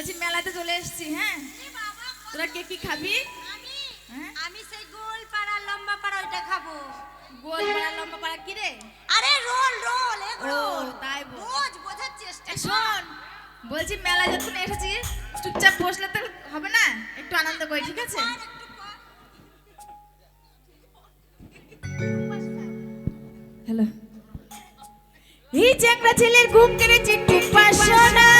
বলছি মেলাতে চলে এসেছি হ্যাঁ? তোরা কে কি খাবি? আমি? হ্যাঁ? সেই গোল পাড়া লম্বা পাড়া ওইটা খাব। গোল পাড়া লম্বা পাড়া কি রে? আরে রোল রোল এগ রোল তাই বোঝ বোঝার চেষ্টা শোন বলছি মেলা যখন এসেছি চুপচাপ বসলে তো হবে না? একটু আনন্দ করি ঠিক আছে? হ্যালো। এই চ্যাংড়া ছেলের ঘুম কেড়েছে সোনা আর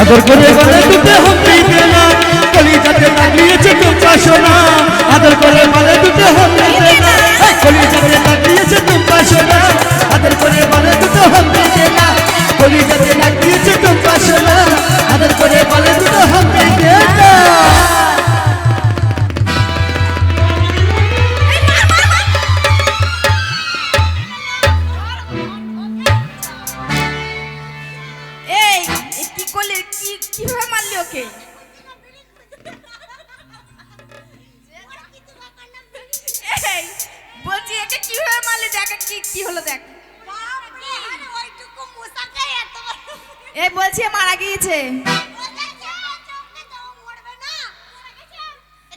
আদর করে বলে হবে না কলিজাতে লাগিয়েছে তো সোনা আদর করে বলে হবে না কলিজাতে লাগিয়েছে তো সোনা আদর করে বলে দুটো বলছি একে কীভাবে মারলি? দেখ কি কি হলো দেখ। বাপরে আরে ওইটুকু মুসাকে এত এই বলছি এ মারা গিয়েছে।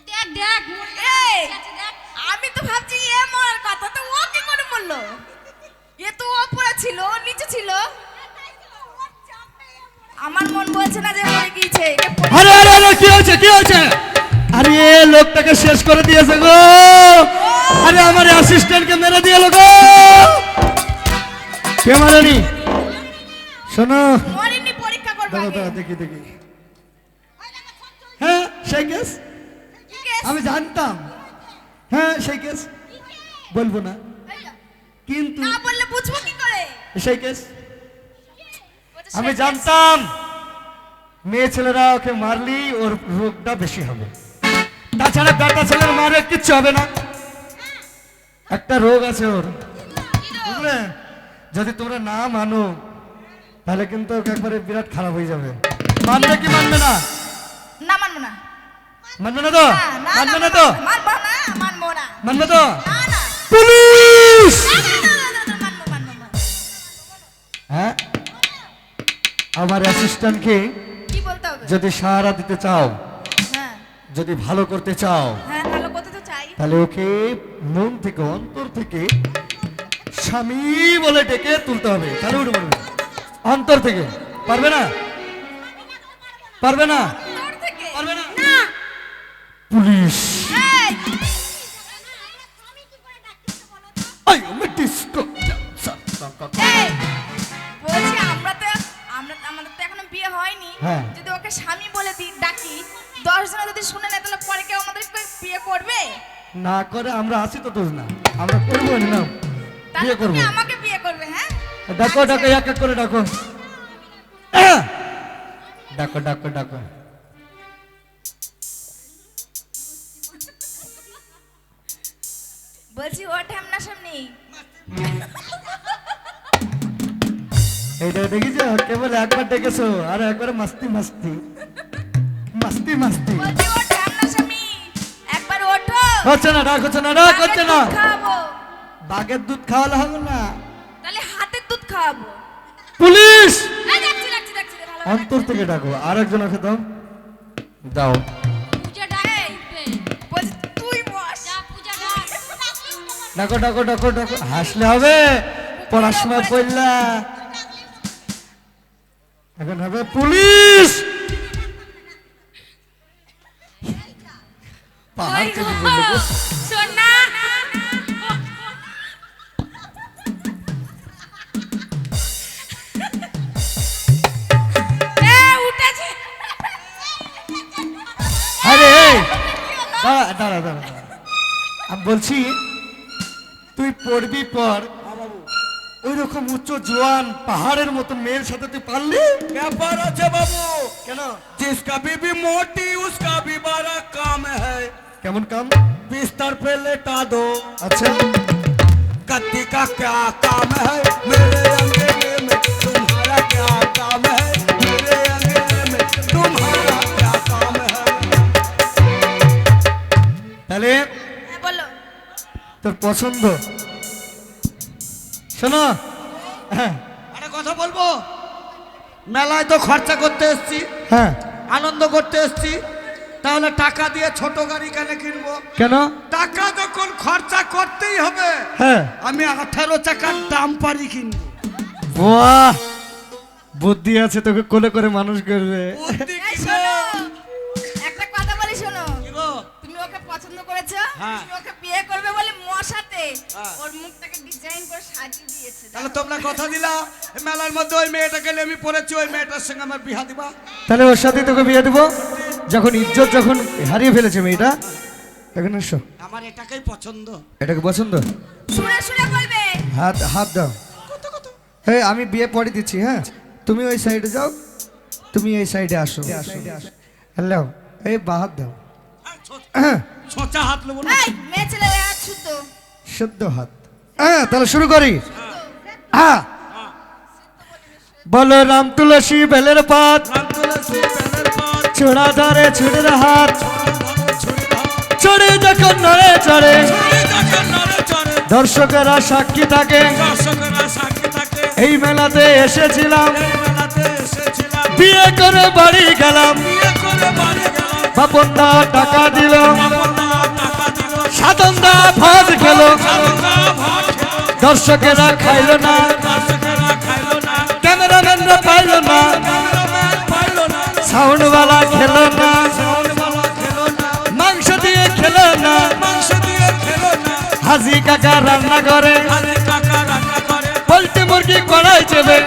দেখ দেখ আমি তো ভাবছি এ মার কথা তো ও কি করে বলল এ তো ওপরে ছিল ও নিচে ছিল। আমার মন বলছে না যে মরে গিয়েছে আরে আরে আরে কি হয়েছে কি হয়েছে? আরে লোকটাকে শেষ করে দিয়েছে গো। আরে আমার অ্যাসিস্ট্যান্টকে মেরে দিয়েলো গো। কে মারেনি? শোনো। মরেনি পরীক্ষা করব দাদা। দাদা দেখি দেখি। হ্যাঁ সেই কেস আমি জানতাম। হ্যাঁ সেই কেস বলব না। কিন্তু না বললে বুঝব কি করে? সেই কেস আমি জানতাম। মেয়ে ছেলেরা ওকে মারলি ওর রোগটা বেশি হবে। তাছাড়া বেটা ছেলের মারে কিচ্ছু হবে না। একটা রোগ আছে ওর। বুঝলে? যদি তোমরা না মানো তাহলে কিন্তু একবারে বিরাট খারাপ হয়ে যাবে। মানবে কি মানবে না? না মানবো না। মানবে না তো? মানবে না, তো? মানবো তো? পুলিশ। হ্যাঁ? আমার অ্যাসিস্ট্যান্টকে কি যদি সাহারা দিতে চাও হ্যাঁ। যদি ভালো করতে চাও তাহলে ওকে মন থেকে অন্তর থেকে স্বামী বলে ডেকে তুলতে হবে। তাহলে উঠে পড়বে। অন্তর থেকে। পারবে না? পারবে না? পারবে না? পুলিশ। হ্যাঁ। যদি ওকে স্বামী বলে দি ডাকি দশ জনে যদি শুনে নেয় তাহলে পরে কেউ আমাদের বিয়ে করবে? না করে আমরা আসি তো তোর না। আমরা করব না বিয়ে করব। আমাকে বিয়ে করবে হ্যাঁ? ডাকো ডাকো এক এক করে ডাকো। ডাকো ডাকো ডাকো। বলছি ও ঠামনা সামনে। এইটা দেখেছ? কেবল একবার ডেকেছো আর একবারে মাস্তি মাস্তি। মাস্তি মাস্তি। হচ্ছে না ডাক হচ্ছে না ডাক হচ্ছে না। বাঘের দুধ খাওয়ালে হবে না। তাহলে হাতের দুধ খাওয়াবো। পুলিশ! এই দেখছি দেখছি দেখছি ভালো করে। অন্তর থেকে ডাকো আর একজনকে দাও দাও। পূজা ডাক। বলছি তুই বস। যা পূজা ডাক। ডাকো ডাকো ডাকো ডাকো। হাসলে হবে পড়াশোনা করলা। এখন হবে পুলিশ! পাহাড় কেটে বললো গো। সোনা এ উঠেছে আরে এই, দাঁড়া দাঁড়া দাঁড়া দাঁড়া। আমি বলছি তুই পড়বি পর ওই রকম উচ্চ জোয়ান পাহাড়ের মতো মেয়ের সাথে তুই পারলি व्यापार আছে বাবু কেন जिसका बीबी मोटी उसका भी बड़ा काम है কেমন কাম बिस्तर पे लेटा दो আচ্ছা गद्दी का क्या काम है मेरे अंगेने में तुम्हारा क्या काम है मेरे अंगेने में तुम्हारा क्या काम है তাহলে হ্যাঁ বলো তোর পছন্দ শোনো হ্যাঁ আরে কথা বলবো মেলায় তো খরচা করতে এসছি হ্যাঁ আনন্দ করতে এসছি তাহলে টাকা দিয়ে ছোট গাড়ি কেন কিনবো? কেন? টাকা যখন খরচা করতেই হবে হ্যাঁ। আমি আঠারো চাকার দাম পারি কিনবো। বাহ! বুদ্ধি আছে তোকে কোলে করে মানুষ করবে। বুদ্ধি এই কিসে? শোনো একটা কথা বলি শোনো। কি গো? তুমি ওকে পছন্দ করেছ? হ্যাঁ। তুমি ওকে বিয়ে করবে বলে মশাতে হ্যাঁ। ওর মুখটাকে ডিজাইন করে সাজিয়ে দিয়েছে। তাহলে তোমরা কথা দিলা মেলার মধ্যে ওই মেয়েটা গেলে আমি পড়েছি ওই মেয়েটার সঙ্গে আমার বিহা দিবা। তাহলে ওর সাথে তোকে বিয়ে দেবো। যখন ইজ্জত যখন হারিয়ে ফেলেছে মেয়েটা এখন এসো। আমার এটাকেই পছন্দ। এটাকে পছন্দ? শুনে শুনে বলবে। হাত হাত দাও। হ্যাঁ আমি বিয়ে পরে দিচ্ছি হ্যাঁ? তুমি ওই সাইডে যাও তুমি এই সাইডে আসো। হ্যালো এই বাহাত দাও। হ্যাঁ ছোঁচা হাত নেব না। এই মেয়ে ছেলে হাত শুদ্ধ। শুদ্ধ হাত। হ্যাঁ তাহলে শুরু করি। হ্যাঁ। বলো রাম তুলসী বেলের পাত। রাম তুলসী বেলের পাত, ছোড়া ধরে ছুড়ের হাত। চড়ে যখন নড়ে চড়ে। দর্শকেরা সাক্ষী থাকে। এই মেলাতে এসেছিলাম। বিয়ে করে বাড়ি গেলাম। বাপনদা টাকা দিল। সাধনদা ভাত খেলো। দর্শকেরা খাইলো না। হাজি কাকা রান্না করে। পোল্ট্রি মুরগি কড়াই চেবে।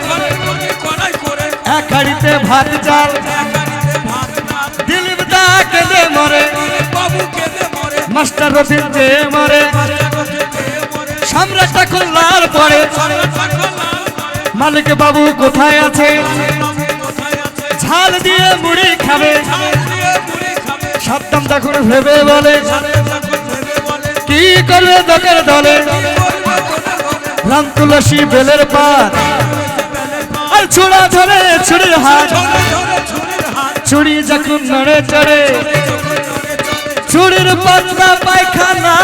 করে, এক হাড়িতে ভাত চাল। দিলীপ দা কেঁদে মরে। মাস্টার রফিক যে মরে। বাচ্চাটাকে খেয়ে মরে, সম্রাট ঠাকুর লাল পড়ে সারা টাকা লাল করে, মালিক বাবু কোথায় আছে? ঝাল দিয়ে মুড়ি খাবে। সাদ্দাম ঠাকুর ভেবে বলে। কি করবে দোকের দলে রাম তুলসী বেলের পাত আর ছুড়া ধরে ছুরির হাত চড়ে যখন নড়ে চড়ে, ছুরির পাতলা পায়খানা।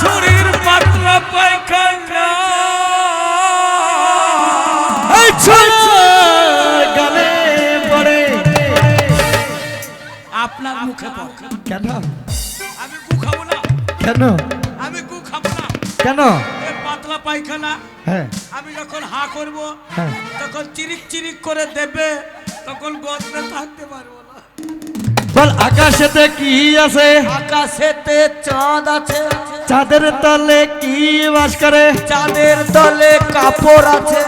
ছুরির পাতলা পায়খানা। গালে পড়ে। আপনার মুখে কেন? কেন? আমি গু খাব না। কেন? পাতলা পায়খানা। হ্যাঁ। আমি যখন হা করব হ্যাঁ। তখন চিরিক চিরিক করে দেবে তখন গদরে থাকতে পারব না। বল আকাশেতে কি আছে? আকাশেতে চাঁদ আছে। চাঁদের তলে কি বাস করে? চাঁদের তলে কাপড় আছে।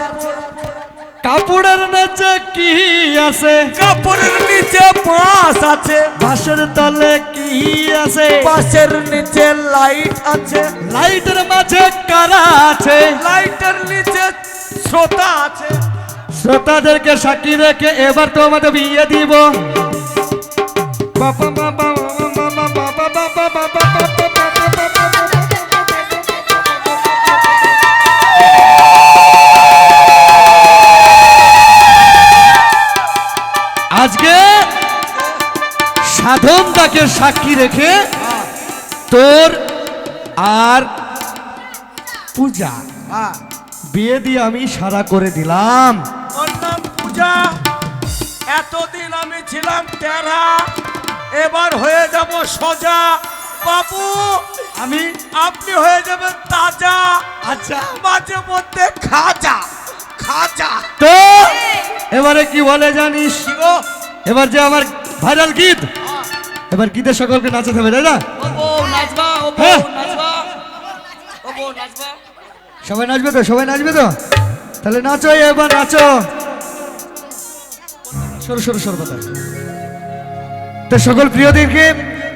কাপড়ের নিচে কি আছে? কাপড়ের নিচে বাঁশ আছে। বাঁশের তলে কি আছে? বাঁশের নিচে লাইট আছে। লাইটের মাঝে কারা আছে? লাইটের নিচে শ্রোতা আছে। শ্রোতাদেরকে সাক্ষী রেখে এবার তো আমাদের বিয়ে দিব। বাবা বাবা তাকে সাক্ষী রেখে তোর আর পূজা। হ্যাঁ। বিয়ে দিয়ে আমি সারা করে দিলাম। ওর নাম পূজা এতদিন আমি ছিলাম টেরা এবার হয়ে যাব সোজা। বাবু আমি আপনি হয়ে যাবেন তাজা। আচ্ছা। মাঝে মধ্যে খাজা খাজা। তো এবারে কি বলে জানিস? কি এবার যে আমার ভাইরাল গীত। এবার গীতে সকলকে নাচাতে হবে তাই না? হ্যাঁ। সবাই নাচবে তো? সবাই নাচবে তো? তাহলে নাচো এবার নাচো। সরু সরু সরু কথা তো সকল প্রিয়দেরকে